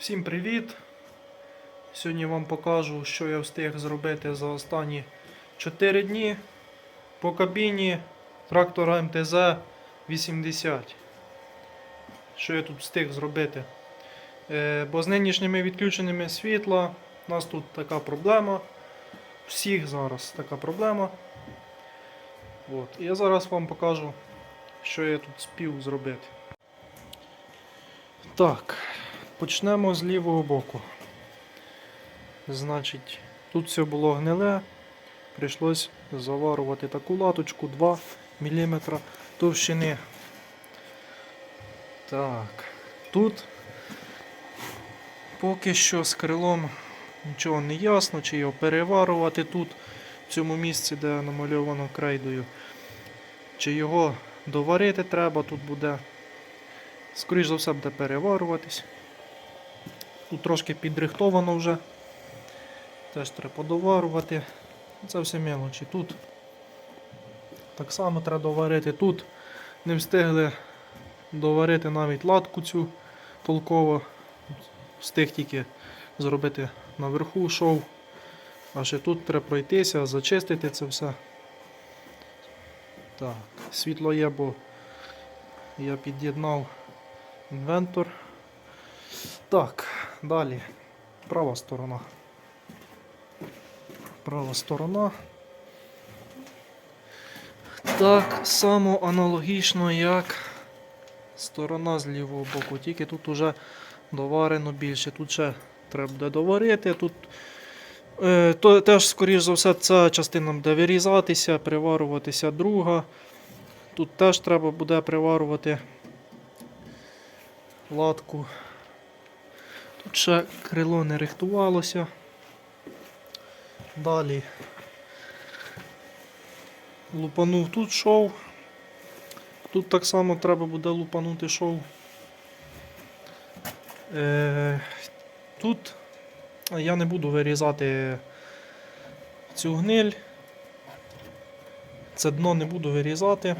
Всім привіт! Сьогодні вам покажу, що я встиг зробити за останні 4 дні по кабіні трактора МТЗ 80. Що я тут встиг зробити? Е, бо з нинішніми відключеними світла у нас тут така проблема. Всіх зараз така проблема. От. І я зараз вам покажу, що я тут спів зробити. Так, почнемо з лівого боку. Значить, тут все було гниле. Прийшлось заварувати таку латочку 2 мм товщини. Так, тут поки що з крилом нічого не ясно, чи його переварувати тут, в цьому місці, де намальовано крейдою. Чи його доварити треба, тут буде Скоріше за все буде переварюватись. Тут трошки підрихтовано вже. Теж треба подоварувати. Це все мелочі. Тут так само треба доварити. Тут не встигли доварити навіть латку цю толково. Встиг тільки зробити наверху шов. А ще тут треба пройтися, зачистити це все. Так, світло є, бо я під'єднав інвентор. Так, далі. Права сторона. Права сторона. Так само аналогічно, як сторона з лівого боку, тільки тут уже доварено більше. Тут ще треба буде доварити. Тут е, то, теж, скоріш за все, ця частина буде вирізатися, приварюватися друга. Тут теж треба буде приварювати латку. Тут ще крило не рихтувалося. Далі лупанув тут шов. Тут так само треба буде лупанути шов. Е, тут я не буду вирізати цю гниль. Це дно не буду вирізати.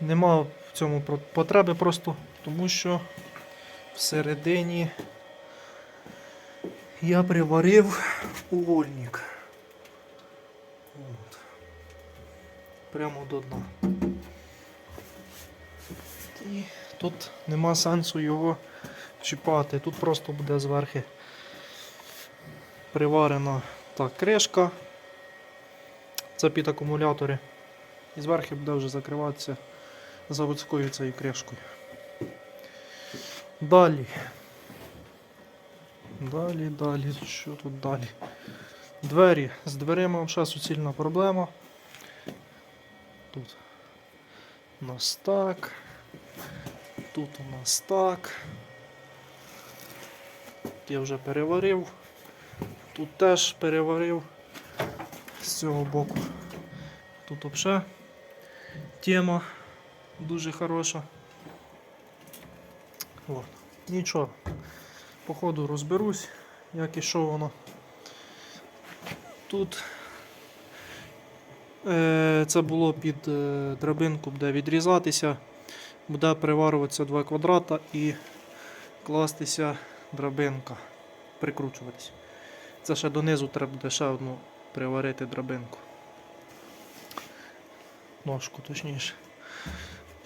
Нема в цьому потреби просто, тому що всередині я приварив увольник. От. Прямо до дна. І тут нема сенсу його чіпати. Тут просто буде зверху приварена та кришка. Це під акумулятори. І зверху буде вже закриватися заводською цією кришкою. Далі. Далі, далі. Що тут далі? Двері. З дверима ще суцільна проблема. Тут у нас так. Тут у нас так. Я вже переварив. Тут теж переварив з цього боку. Тут взагалі тема дуже хороша. От. Нічого. Походу розберусь, як і що воно. Тут е, це було під е, драбинку, буде відрізатися, буде приварюватися два квадрата і кластися драбинка, прикручуватися. Це ще донизу треба буде ще одну приварити драбинку. Ножку точніше.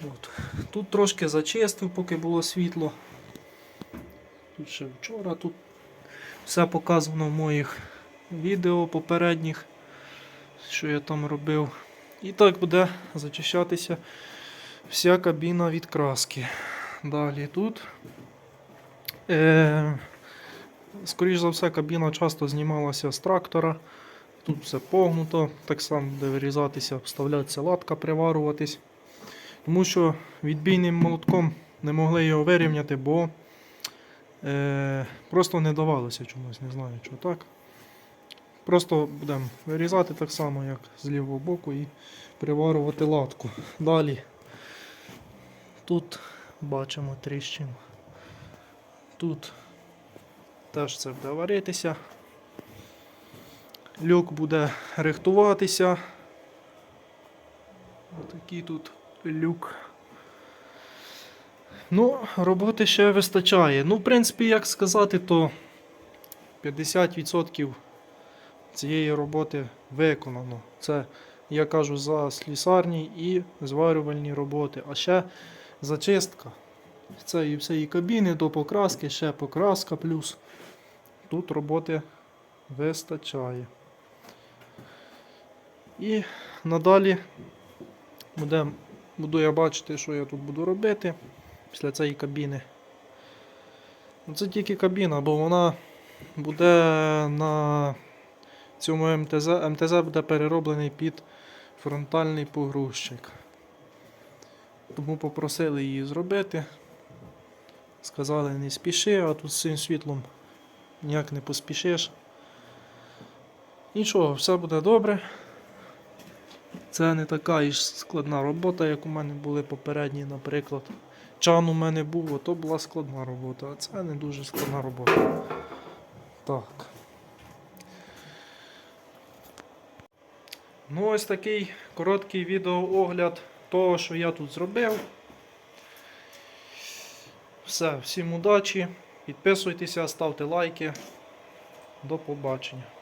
От. Тут трошки зачистив, поки було світло. Тут ще вчора, тут все показано в моїх відео попередніх, що я там робив. І так буде зачищатися вся кабіна від краски. Далі тут. Е, скоріш за все, кабіна часто знімалася з трактора. Тут все погнуто, так само буде вирізатися, вставлятися латка, приварюватись. Тому що відбійним молотком не могли його вирівняти, бо е, просто не давалося чомусь, не знаю чого так. Просто будемо вирізати так само, як з лівого боку, і приварювати латку. Далі тут бачимо тріщину. Тут теж це буде варитися. Люк буде рихтуватися. Отакий тут люк. Ну, роботи ще вистачає. Ну, в принципі, як сказати, то 50% цієї роботи виконано. Це, я кажу, за слісарні і зварювальні роботи. А ще зачистка. Це і всієї кабіни до покраски, ще покраска плюс. Тут роботи вистачає. І надалі буде, буду я бачити, що я тут буду робити після цієї кабіни. Ну, Це тільки кабіна, бо вона буде на цьому МТЗ. МТЗ буде перероблений під фронтальний погрузчик. Тому попросили її зробити. Сказали, не спіши, а тут з цим світлом ніяк не поспішиш. Нічого, все буде добре. Це не така і складна робота, як у мене були попередні, наприклад. Чан у мене був, то була складна робота, а це не дуже складна робота. Так. Ну, ось такий короткий відеоогляд того, що я тут зробив. Все, всім удачі. Підписуйтеся, ставте лайки. До побачення.